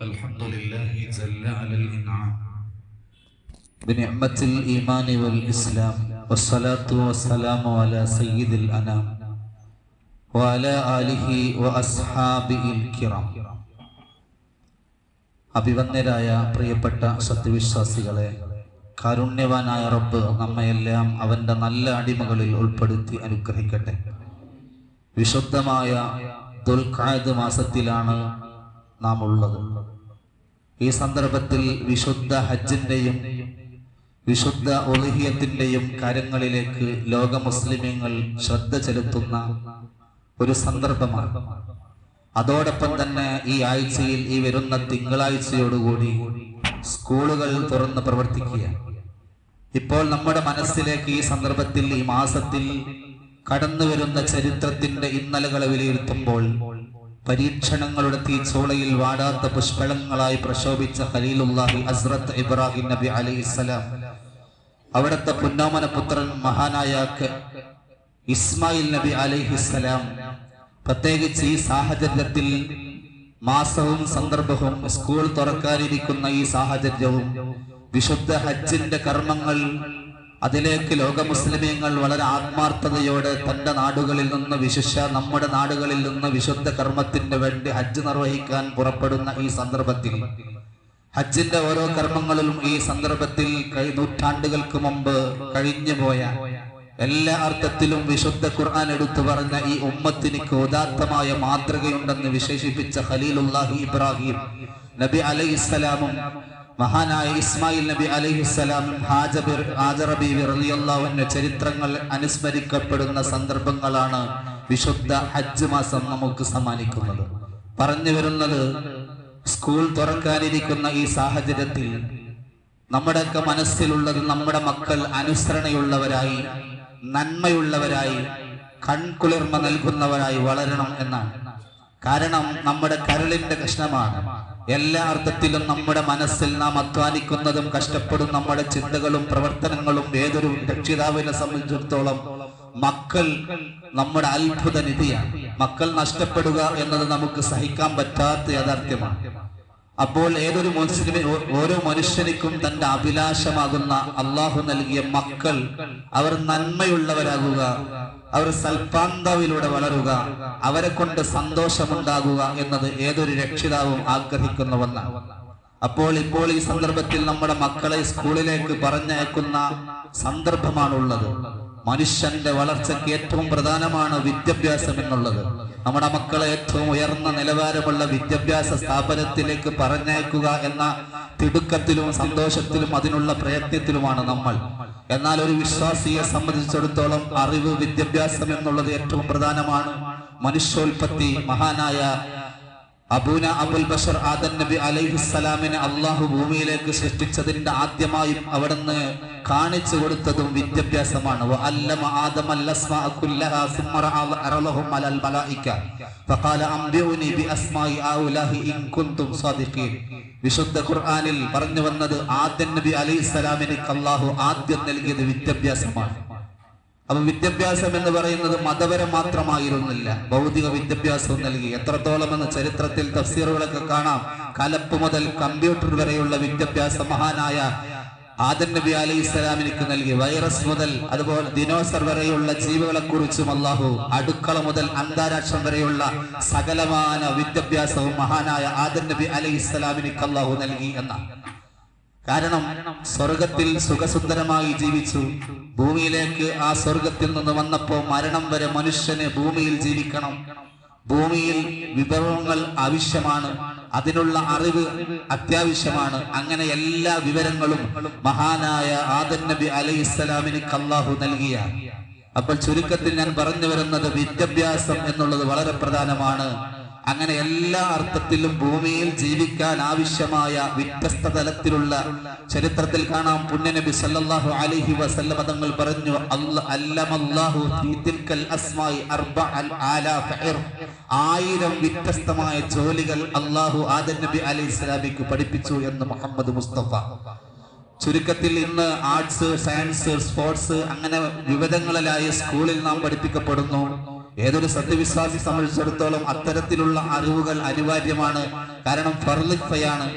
الحمد لله جل على الإنعام بنعمة الإيمان والإسلام والصلاة والسلام على سيد الأنام وعلى آله وأصحابه الكرام അഭിവന്യരായ പ്രിയപ്പെട്ട സത്യവിശ്വാസികളെ കാരുണ്യവാനായ റബ്ബ് നമ്മയെല്ലാം അവന്റെ നല്ല അടിമകളിൽ ഉൾപ്പെടുത്തി അനുഗ്രഹിക്കട്ടെ വിശുദ്ധമായ ദുൽഖായത് മാസത്തിലാണ് നാം ഉള്ളത് ഈ സന്ദർഭത്തിൽ വിശുദ്ധ ഹജ്ജിന്റെയും വിശുദ്ധ ഒളിഹിയത്തിന്റെയും കാര്യങ്ങളിലേക്ക് ലോക മുസ്ലിമീങ്ങൾ ശ്രദ്ധ ചെലുത്തുന്ന ഒരു സന്ദർഭമാണ്. അതോടൊപ്പം തന്നെ ഈ ആഴ്ചയിൽ ഈ വരുന്ന തിങ്കളാഴ്ചയോടുകൂടി സ്കൂളുകൾ തുറന്ന് പ്രവർത്തിക്കുക ഇപ്പോൾ നമ്മുടെ മനസ്സിലേക്ക് ഈ സന്ദർഭത്തിൽ ഈ മാസത്തിൽ കടന്നു വരുന്ന ചരിത്രത്തിന്റെ ഇന്നലകളെ വിലയിരുത്തുമ്പോൾ പരീക്ഷണങ്ങളുടെ തീച്ചോളയിൽ വാടാത്ത പുഷ്പളങ്ങളായി പ്രശോഭിച്ച ഖലീലുല്ലാഹി ഹസ്രത്ത് ഇബ്രാഹിം നബി അലൈഹിസ്സലാം അവിടുത്തെ പുന്നോമന പുത്രൻ മഹാനായ ഇസ്മായിൽ നബി അലൈഹിസ്സലാം പ്രത്യേകിച്ച് ഈ സാഹചര്യത്തിൽ മാസവും സന്ദർഭവും സ്കൂൾ തുറക്കാനിരിക്കുന്ന ഈ സാഹചര്യവും വിശുദ്ധ ഹജ്ജിന്റെ കർമ്മങ്ങൾ അതിലേക്ക് ലോക മുസ്ലിമീങ്ങൾ വളരെ ആത്മാർത്ഥതയോടെ തന്റെ നാടുകളിൽ നിന്ന് വിശിഷ നമ്മുടെ നാടുകളിൽ നിന്ന് വിശുദ്ധ കർമ്മത്തിന് വേണ്ടി ഹജ്ജ് നിർവഹിക്കാൻ പുറപ്പെടുന്ന ഈ സന്ദർഭത്തിൽ. ഹജ്ജിന്റെ ഓരോ കർമ്മങ്ങളിലും ഈ സന്ദർഭത്തിൽ നൂറ്റാണ്ടുകൾക്ക് മുമ്പ് കഴിഞ്ഞുപോയ എല്ലാ അർത്ഥത്തിലും വിശുദ്ധ ഖുർആൻ എടുത്തു പറഞ്ഞ ഈ ഉമ്മത്തിന് ഉദാത്തമായ മാതൃകയുണ്ടെന്ന് വിശേഷിപ്പിച്ച ഖലീലുല്ലാഹി ഇബ്രാഹിം നബി അലൈഹിസ്സലാമും മഹാനായ ഇസ്മായിൽ നബി അലൈഹിസ്സലാമും ഹാജബിർ ഹാജറബി റളിയല്ലാഹുവിന്റെ ചരിത്രങ്ങൾ അനുസ്മരിക്കപ്പെടുന്ന സന്ദർഭങ്ങളാണ് വിശുദ്ധ ഹജ്ജ് മാസം നമുക്ക് സമ്മാനിക്കുന്നത്. പറഞ്ഞു വരുന്നത് സ്കൂൾ തുറക്കാനിരിക്കുന്ന ഈ സാഹചര്യത്തിൽ നമ്മുടെയൊക്കെ മനസ്സിലുള്ളത് നമ്മുടെ മക്കൾ അനുസരണയുള്ളവരായി നന്മയുള്ളവരായി കൺകുളിർമ നൽകുന്നവരായി വളരണം എന്നാണ്. കാരണം നമ്മുടെ കരളിന്റെ കഷ്ണമാണ്. എല്ലാ അർത്ഥത്തിലും നമ്മുടെ മനസ്സിൽ നാം അധ്വാനിക്കുന്നതും കഷ്ടപ്പെടും നമ്മുടെ ചിന്തകളും പ്രവർത്തനങ്ങളും ഏതൊരു രക്ഷിതാവിനെ സംബന്ധിച്ചിടത്തോളം മക്കൾ നമ്മുടെ അത്ഭുത നിധിയാണ്. മക്കൾ നഷ്ടപ്പെടുക എന്നത് നമുക്ക് സഹിക്കാൻ പറ്റാത്ത യാഥാർത്ഥ്യമാണ്. അപ്പോൾ ഏതൊരു മനുഷ്യനും ഓരോ മനുഷ്യനിക്കും തന്റെ അഭിലാഷമാകുന്ന അള്ളാഹു നൽകിയ മക്കൾ അവർ നന്മയുള്ളവരാകുക അവർ സൽപാന്തവിലൂടെ വളരുക അവരെ കൊണ്ട് സന്തോഷമുണ്ടാകുക എന്നത് ഏതൊരു രക്ഷിതാവും ആഗ്രഹിക്കുന്ന അപ്പോൾ ഇപ്പോൾ ഈ സന്ദർഭത്തിൽ നമ്മുടെ മക്കളെ സ്കൂളിലേക്ക് പറഞ്ഞയക്കുന്ന സന്ദർഭമാണുള്ളത്. മനുഷ്യന്റെ വളർച്ചയ്ക്ക് ഏറ്റവും പ്രധാനമാണ് വിദ്യാഭ്യാസം എന്നുള്ളത്. നമ്മുടെ മക്കളെ ഏറ്റവും ഉയർന്ന നിലവാരമുള്ള വിദ്യാഭ്യാസ സ്ഥാപനത്തിലേക്ക് പറഞ്ഞയക്കുക എന്ന തിടുക്കത്തിലും സന്തോഷത്തിലും അതിനുള്ള പ്രയത്നത്തിലുമാണ് നമ്മൾ. എന്നാൽ ഒരു വിശ്വാസിയെ സംബന്ധിച്ചിടത്തോളം അറിവ് വിദ്യാഭ്യാസം എന്നുള്ളത് ഏറ്റവും പ്രധാനമാണ്. മനുഷ്യോൽപത്തി മഹാനായ അബൂന അബുൽ ബഷർ ആദൻ നബി അലൈഹിസ്സലാമിനെ അള്ളാഹു ഭൂമിയിലേക്ക് സൃഷ്ടിച്ചതിന്റെ ആദ്യമായും അവിടുന്ന് കാണിച്ചു കൊടുത്തതും വിദ്യാഭ്യാസമാണ്. വിശുദ്ധ ഖുർആാനിൽ പറഞ്ഞു വന്നത് ആദൻ നബി അലൈഹിസ്സലാമിന് അള്ളാഹു ആദ്യം നൽകിയത് വിദ്യാഭ്യാസമാണ്. അപ്പൊ വിദ്യാഭ്യാസം എന്ന് പറയുന്നത് മതപരം മാത്രമായിരുന്നില്ല. ഭൗതിക വിദ്യാഭ്യാസവും നൽകി. എത്രത്തോളം എന്ന് ചരിത്രത്തിൽ തഫ്സീറുകളൊക്കെ കാണാം. കലപ്പ് മുതൽ കമ്പ്യൂട്ടർ വരെയുള്ള വിദ്യാഭ്യാസ മഹാനായ ആദൻ നബി അലൈഹി സ്വലാമിനിക്ക് നൽകി. വൈറസ് മുതൽ അതുപോലെ ദിനോസർ വരെയുള്ള ജീവികളെ കുറിച്ചും അള്ളാഹു അടുക്കള മുതൽ അന്താരാഷ്ട്രം വരെയുള്ള സകലമാന വിദ്യാഭ്യാസവും മഹാനായ ആദൻ നബി അലൈഹി സ്വലാമിനിക്ക് അള്ളാഹു നൽകി എന്നാണ്. കാരണം സ്വർഗത്തിൽ സുഖസുന്ദരമായി ജീവിച്ചു. ഭൂമിയിലേക്ക് ആ സ്വർഗത്തിൽ നിന്ന് വന്നപ്പോ മരണം വരെ മനുഷ്യനെ ഭൂമിയിൽ ജീവിക്കണം. ഭൂമിയിൽ വിഭവങ്ങൾ ആവശ്യമാണ്. അതിനുള്ള അറിവ് അത്യാവശ്യമാണ്. അങ്ങനെ എല്ലാ വിവരങ്ങളും മഹാനായ ആദൻ നബി അലൈഹി ഇസ്ലാമിന് കല്ലാഹു നൽകിയ അപ്പോൾ ചുരുക്കത്തിൽ ഞാൻ പറഞ്ഞു വരുന്നത് വിദ്യാഭ്യാസം എന്നുള്ളത് വളരെ പ്രധാനമാണ്. അങ്ങനെ എല്ലാ അർത്ഥത്തിലും ഭൂമിയിൽ ജീവിക്കാൻ ആവശ്യമായ വ്യത്യസ്ത തലത്തിലുള്ള ചരിത്രത്തിൽ കാണാം. പുണ്യനബി സല്ലല്ലാഹു അലൈഹി വസല്ല പദങ്ങൾ പറഞ്ഞു അസ്മായി. ആയിരം വ്യത്യസ്തമായ ജോലികൾ അള്ളാഹു ആദൻ നബി അലൈഹി ഇസ്ലാമിക്ക് പഠിപ്പിച്ചു എന്ന് മുഹമ്മദ് മുസ്തഫ. ചുരുക്കത്തിൽ ഇന്ന് ആർട്സ് സയൻസ് സ്പോർട്സ് അങ്ങനെ വിവിധങ്ങളിലായി സ്കൂളിൽ നാം പഠിപ്പിക്കപ്പെടുന്നു. ഏതൊരു സത്യവിശ്വാസി സംബന്ധിച്ചിടത്തോളം അത്തരത്തിലുള്ള അറിവുകൾ അനിവാര്യമാണ്. കാരണം ഫർലിഫയാണ്.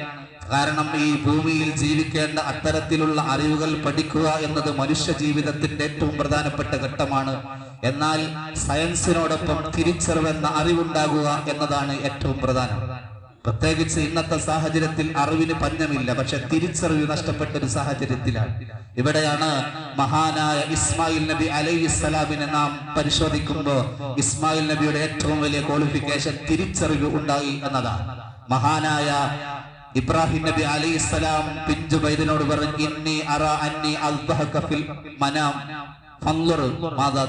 കാരണം ഈ ഭൂമിയിൽ ജീവിക്കേണ്ട അത്തരത്തിലുള്ള അറിവുകൾ പഠിക്കുക എന്നത് മനുഷ്യ ജീവിതത്തിന്റെ ഏറ്റവും പ്രധാനപ്പെട്ട ഘട്ടമാണ്. എന്നാൽ സയൻസിനോടൊപ്പം തിരിച്ചറിവെന്ന അറിവുണ്ടാകുക എന്നതാണ് ഏറ്റവും പ്രധാനം. പ്രത്യേകിച്ച് ഇന്നത്തെ സാഹചര്യത്തിൽ അറിവിന് പഞ്ഞമില്ല പക്ഷെ തിരിച്ചറിവ് നഷ്ടപ്പെട്ട ഒരു സാഹചര്യത്തിലാണ്. ഇവിടെയാണ് മഹാനായ ഇസ്മായിൽ നബി അലൈഹി സ്വലാമിനെ നാം പരിശോധിക്കുമ്പോൾ ഇസ്മായിൽ നബിയുടെ ഏറ്റവും വലിയ ക്വാളിഫിക്കേഷൻ തിരിച്ചറിവ് ഉണ്ടായി എന്നതാണ്. മഹാനായ ഇബ്രാഹിം നബി അലൈഹി സ്വലാം പിഞ്ചു ബൈദിനോട് പറഞ്ഞു ഇന്നി അറ അന്നി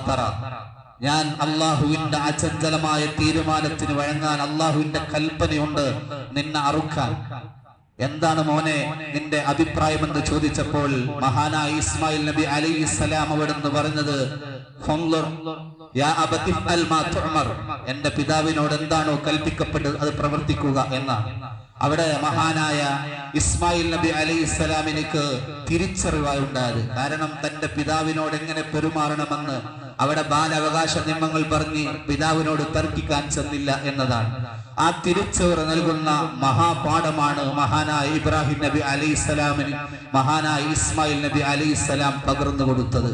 തറ. ഞാൻ അള്ളാഹുവിന്റെ അചഞ്ചലമായ തീരുമാനത്തിന് വഴങ്ങാൻ അള്ളാഹുവിന്റെ കൽപ്പനയുണ്ട് നിന്നെ അറുക്കാൻ. എന്താണ് മോനെ നിന്റെ അഭിപ്രായം എന്ന് ചോദിച്ചപ്പോൾ മഹാനായ ഇസ്മായിൽ നബി അലൈഹി ഇസ്ലാം അവിടുന്ന് പറഞ്ഞത്. എന്റെ പിതാവിനോട് എന്താണോ കൽപ്പിക്കപ്പെട്ടത് അത് പ്രവർത്തിക്കുക എന്നാണ്. അവിടെ മഹാനായ ഇസ്മായിൽ നബി അലൈഹി ഇസ്ലാമിനിക്ക് തിരിച്ചറിവായുണ്ടായത്. കാരണം തന്റെ പിതാവിനോട് എങ്ങനെ പെരുമാറണമെന്ന് അവിടെ ബാലാവകാശ നിയമങ്ങൾ പറഞ്ഞ് പിതാവിനോട് തർക്കിക്കാൻ ചെന്നില്ല എന്നതാണ്. ആ തിരിച്ചവർ നൽകുന്ന മഹാപാഠമാണ് മഹാനായ ഇബ്രാഹിം നബി അലി സ്വലാമിന് മഹാനായ ഇസ്മായിൽ നബി അലി സ്വലാം പകർന്നു കൊടുത്തത്.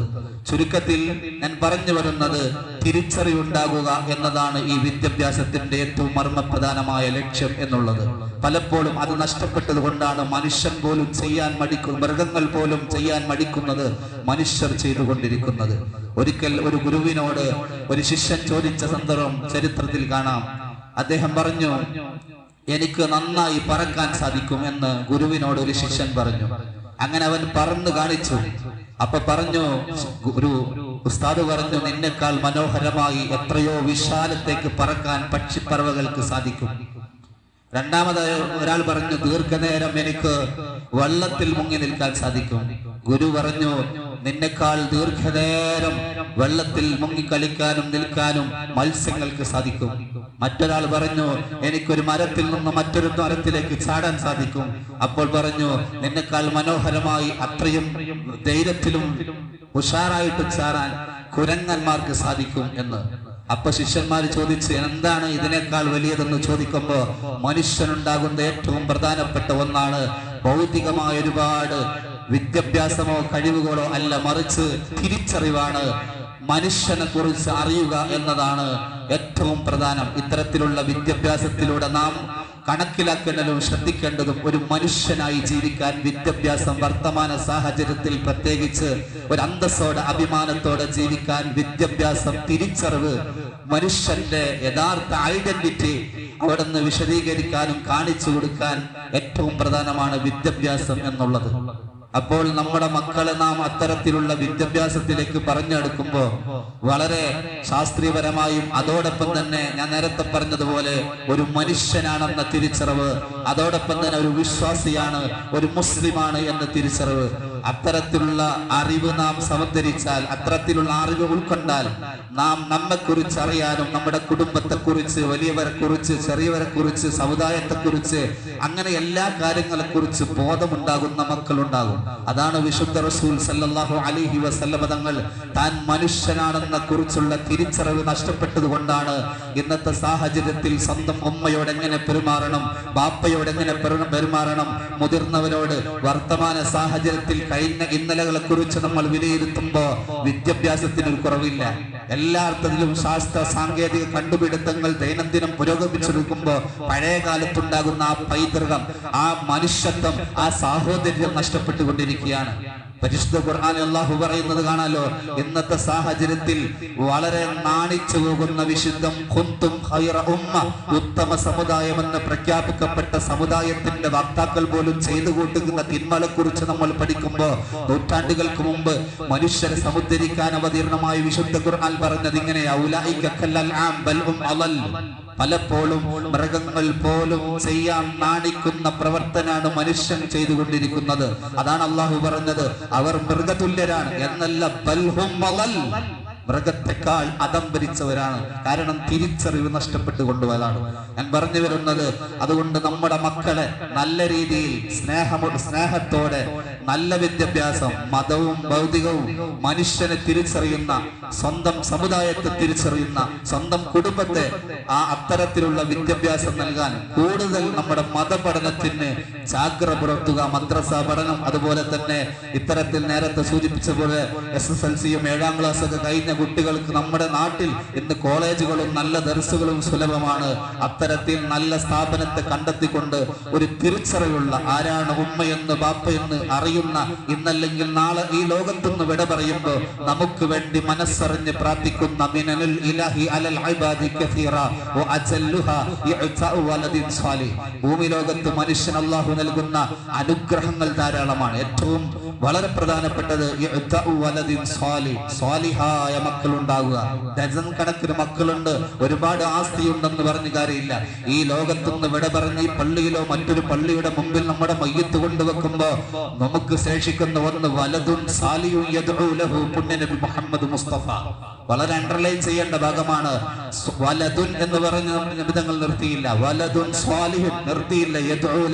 ചുരുക്കത്തിൽ ഞാൻ പറഞ്ഞു വരുന്നത് തിരിച്ചറിവുണ്ടാകുക എന്നതാണ് ഈ വിദ്യാഭ്യാസത്തിന്റെ ഏറ്റവും മർമ്മപ്രധാനമായ ലക്ഷ്യം എന്നുള്ളത്. പലപ്പോഴും അത് നഷ്ടപ്പെട്ടത് കൊണ്ടാണ് മനുഷ്യൻ പോലും ചെയ്യാൻ മടിക്കും മൃഗങ്ങൾ പോലും ചെയ്യാൻ മടിക്കുന്നത് മനുഷ്യർ ചെയ്തുകൊണ്ടിരിക്കുന്നത്. ഒരിക്കൽ ഒരു ഗുരുവിനോട് ഒരു ശിഷ്യൻ ചോദിച്ച സന്ദർഭം ചരിത്രത്തിൽ കാണാം. അദ്ദേഹം പറഞ്ഞു എനിക്ക് നന്നായി പറക്കാൻ സാധിക്കും എന്ന് ഗുരുവിനോട് ഒരു ശിഷ്യൻ പറഞ്ഞു. അങ്ങനെ അവൻ പറന്നു കാണിച്ചു. അപ്പൊ പറഞ്ഞു ഒരു ഉസ്താദ് പറഞ്ഞു നിന്നെക്കാൾ മനോഹരമായി എത്രയോ വിശാലത്തേക്ക് പറക്കാൻ പക്ഷിപ്പറവകൾക്ക് സാധിക്കും. രണ്ടാമതായി ഒരാൾ പറഞ്ഞു ദീർഘനേരം എനിക്ക് വെള്ളത്തിൽ മുങ്ങി നിൽക്കാൻ സാധിക്കും. ഗുരു പറഞ്ഞു നിന്നെക്കാൾ ദീർഘനേരം വെള്ളത്തിൽ മുങ്ങി കളിക്കാനും നിൽക്കാനും മത്സ്യങ്ങൾക്ക് സാധിക്കും. മറ്റൊരാൾ പറഞ്ഞു എനിക്കൊരു മരത്തിൽ നിന്ന് മറ്റൊരു മരത്തിലേക്ക് ചാടാൻ സാധിക്കും. അപ്പോൾ പറഞ്ഞു നിന്നെക്കാൾ മനോഹരമായി അത്രയും ധൈര്യത്തിലും ഉഷാറായിട്ട് ചാടാൻ കുരങ്ങന്മാർക്ക് സാധിക്കും എന്ന്. അപ്പൊ ശിഷ്യന്മാർ ചോദിച്ച് എന്താണ് ഇതിനേക്കാൾ വലിയതെന്ന് ചോദിക്കുമ്പോ മനുഷ്യനുണ്ടാകുന്ന ഏറ്റവും പ്രധാനപ്പെട്ട ഒന്നാണ് ഭൗതികമായ ഒരുപാട് വിദ്യാഭ്യാസമോ കഴിവുകളോ അല്ല മറിച്ച് തിരിച്ചറിവാണ്. മനുഷ്യനെ കുറിച്ച് അറിയുക എന്നതാണ് ഏറ്റവും പ്രധാനം. ഇത്തരത്തിലുള്ള വിദ്യാഭ്യാസത്തിലൂടെ നാം കണക്കിലാക്കേണ്ടതും ശ്രദ്ധിക്കേണ്ടതും ഒരു മനുഷ്യനായി ജീവിക്കാൻ വിദ്യാഭ്യാസം വർത്തമാന സാഹചര്യത്തിൽ പ്രത്യേകിച്ച് ഒരു അന്തസ്സോടെ അഭിമാനത്തോടെ ജീവിക്കാൻ വിദ്യാഭ്യാസം തിരിച്ചറിവ് മനുഷ്യന്റെ യഥാർത്ഥ ഐഡന്റിറ്റി അവിടുന്ന് വിശദീകരിക്കാനും കാണിച്ചു കൊടുക്കാൻ ഏറ്റവും പ്രധാനമാണ് വിദ്യാഭ്യാസം എന്നുള്ളത്. അപ്പോൾ നമ്മുടെ മക്കളെ നാം അത്തരത്തിലുള്ള വിദ്യാഭ്യാസത്തിലേക്ക് പറഞ്ഞെടുക്കുമ്പോൾ വളരെ ശാസ്ത്രീയപരമായും അതോടൊപ്പം തന്നെ ഞാൻ നേരത്തെ പറഞ്ഞതുപോലെ ഒരു മനുഷ്യനാണെന്ന തിരിച്ചറിവ് അതോടൊപ്പം തന്നെ ഒരു വിശ്വാസിയാണ് ഒരു മുസ്ലിമാണ് എന്ന തിരിച്ചറിവ് അത്തരത്തിലുള്ള അറിവ് നാം സമന്തരിച്ചാൽ അത്തരത്തിലുള്ള അറിവ് ഉൾക്കൊണ്ടാൽ നാം നമ്മെ കുറിച്ച് അറിയാനും നമ്മുടെ കുടുംബത്തെ കുറിച്ച് വലിയവരെ കുറിച്ച് ചെറിയവരെ കുറിച്ച് സമുദായത്തെ കുറിച്ച് അങ്ങനെ എല്ലാ കാര്യങ്ങളെ കുറിച്ച് ബോധമുണ്ടാകുന്ന മക്കളുണ്ടാകും. അതാണ് വിശുദ്ധ റസൂൽ സല്ലാഹു അലിഹി വസല്ലമ തങ്ങൾ താൻ മനുഷ്യനാണെന്ന കുറിച്ചുള്ള തിരിച്ചറിവ് നഷ്ടപ്പെട്ടത് കൊണ്ടാണ് ഇന്നത്തെ സാഹചര്യത്തിൽ സ്വന്തം ഉമ്മയോട് എങ്ങനെ പെരുമാറണം ബാപ്പയോട് എങ്ങനെ പെരുമാറണം മുതിർന്നവരോട് വർത്തമാന സാഹചര്യത്തിൽ കഴിഞ്ഞ ഇന്നലകളെ കുറിച്ച് നമ്മൾ വിലയിരുത്തുമ്പോ വിദ്യാഭ്യാസത്തിന് ഒരു കുറവില്ല. എല്ലാ അർത്ഥത്തിലും ശാസ്ത്ര സാങ്കേതിക കണ്ടുപിടുത്തങ്ങൾ ദൈനംദിനം പുരോഗമിച്ചെടുക്കുമ്പോ പഴയ കാലത്തുണ്ടാകുന്ന ആ പൈതൃകം ആ മനുഷ്യത്വം ആ സാഹോദര്യം നഷ്ടപ്പെട്ടുകൊണ്ടിരിക്കുകയാണ്. പരിശുദ്ധ ഖുർആൻ അള്ളാഹു പറയുന്നത് കാണാലോ? ഇന്നത്തെ സാഹചര്യത്തിൽ വളരെ നാണിച്ചു പോകുന്ന വിശുദ്ധം കുന്തും ഖൈറ ഉമ്മ ഉത്തമ സമുദായമെന്ന് പ്രഖ്യാപിക്കപ്പെട്ട സമുദായത്തിന്റെ വക്താക്കൾ പോലും ചെയ്തു കൂട്ടുന്ന തിന്മലെ കുറിച്ച് നമ്മൾ പഠിക്കുമ്പോൾ നൂറ്റാണ്ടുകൾക്ക് മുമ്പ് മനുഷ്യരെ സമുദ്ധരിക്കാൻ അവതീർണമായ വിശുദ്ധ ഖുർആൻ പറഞ്ഞത് ഇങ്ങനെ ഔലായിക പലപ്പോഴും മൃഗങ്ങൾ പോലും ചെയ്യാൻ നാണിക്കുന്ന പ്രവർത്തനാണ് മനുഷ്യൻ ചെയ്തുകൊണ്ടിരിക്കുന്നത്. അതാണ് അള്ളാഹു പറഞ്ഞത്. അവർ മൃഗതുല്യരാണ്. എന്നല്ല ബൽഹും. മൃഗത്തെക്കാൾ അതംബരിച്ചവരാണ് കാരണം തിരിച്ചറിവ് നഷ്ടപ്പെട്ടു കൊണ്ടുപോയതാണ്. ഞാൻ പറഞ്ഞു വരുന്നത് അതുകൊണ്ട് നമ്മുടെ മക്കളെ നല്ല രീതിയിൽ സ്നേഹമോ സ്നേഹത്തോടെ നല്ല വിദ്യാഭ്യാസം മതവും ഭൗതികവും മനുഷ്യനെ തിരിച്ചറിയുന്ന സ്വന്തം സമുദായത്തെ തിരിച്ചറിയുന്ന സ്വന്തം കുടുംബത്തെ ആ അത്തരത്തിലുള്ള വിദ്യാഭ്യാസം നൽകാൻ കൂടുതൽ നമ്മുടെ മതപഠനത്തിന് ജാഗ്ര പുലർത്തുക മദ്രസ പഠനം അതുപോലെ തന്നെ ഇത്തരത്തിൽ നേരത്തെ സൂചിപ്പിച്ച പോലെ എസ് എസ് എൽ സിയും ഏഴാം ക്ലാസ് ഒക്കെ കഴിഞ്ഞ കുട്ടികൾക്ക് നമ്മുടെ നാട്ടിൽ ഇന്ന് കോളേജുകളും നല്ല ദർസുകളും സുലഭമാണ്. അത്തരത്തിൽ നല്ല സ്ഥാപനത്തെ കണ്ടെത്തിക്കൊണ്ട് ഒരു തിരിച്ചറിവുള്ള ആരാണ് ഉമ്മയെന്ന് ബാപ്പയെന്ന് അറിയുന്ന ഇന്നല്ലെങ്കിൽ നാളെ ഈ ലോകത്തുനിന്ന് വിട പറയുമ്പോൾ നമുക്ക് വേണ്ടി മനസ്സറിഞ്ഞ് പ്രാർത്ഥിക്കുന്ന ഇലാഹി അലൽ ഇബാദി കസീറ. ഭൂമി ലോകത്ത് മനുഷ്യൻ അല്ലാഹു നൽകുന്ന അനുഗ്രഹങ്ങൾ ധാരാളമാണ്. ഏറ്റവും വളരെ പ്രധാനപ്പെട്ടത് സ്വാലിഹായ മക്കൾ ഉണ്ടാകുക ഡസൻ കണക്കിന് മക്കളുണ്ട് ഒരുപാട് ആസ്തിയുണ്ടെന്ന് പറഞ്ഞ കാര്യമില്ല. ഈ ലോകത്തുനിന്ന് വിട പറഞ്ഞ് പള്ളിയിലോ മറ്റൊരു പള്ളിയുടെ മുമ്പിൽ നമ്മുടെ മയ്യത്ത് കൊണ്ടുവെക്കുമ്പോ നമുക്ക് ശേഷിക്കുന്ന ഒന്ന് വലതും സാലിയും പുണ്യനബി മുഹമ്മദ് മുസ്തഫ. വളരെ അണ്ടർലൈൻ ചെയ്യേണ്ട ഭാഗമാണ്. വലതുൻ എന്ന് പറഞ്ഞ് നിമിതങ്ങൾ നിർത്തിയില്ല. വലതുൻ സ്വാലിഹുൻ നിർത്തിയില്ല. യദ്ഉ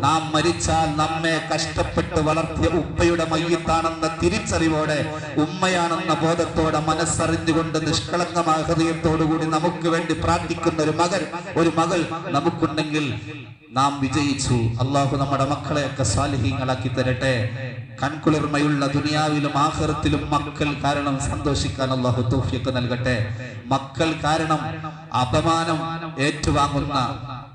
നാം മരിച്ചാൽ നമ്മെ കഷ്ടപ്പെട്ട് വളർത്തിയ ഉപ്പയുടെ മയ്യത്താണെന്ന തിരിച്ചറിവോടെ ഉമ്മയാണെന്ന ബോധത്തോടെ മനസ്സറിഞ്ഞുകൊണ്ട് നിഷ്കളങ്കമായ ഹൃദയത്തോടുകൂടി നമുക്ക് വേണ്ടി പ്രാർത്ഥിക്കുന്ന ഒരു മകൻ ഒരു മകൾ നമുക്കുണ്ടെങ്കിൽ നാം വിജയിച്ചു. അള്ളാഹു നമ്മുടെ മക്കളെയൊക്കെ സാലിഹീങ്ങളാക്കി തരട്ടെ. കൺകുളിർമയുള്ള ദുനിയാവിലും ആഹ്റത്തിലും മക്കൾ കാരണം സന്തോഷിക്കാൻ അള്ളാഹു തോഫിയൊക്കെ നൽകട്ടെ. മക്കൾ കാരണം അപമാനം ഏറ്റുവാങ്ങുന്ന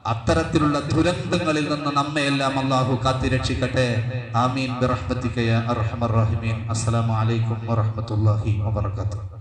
അത്തരത്തിലുള്ള ദുരന്തങ്ങളിൽ നിന്ന് നമ്മയെല്ലാം അള്ളാഹു കാത്തിരക്ഷിക്കട്ടെ. ആമീൻ. അസ്സലാമു അലൈക്കും വറഹ്മത്തുള്ളാഹി വബറകാതുഹു.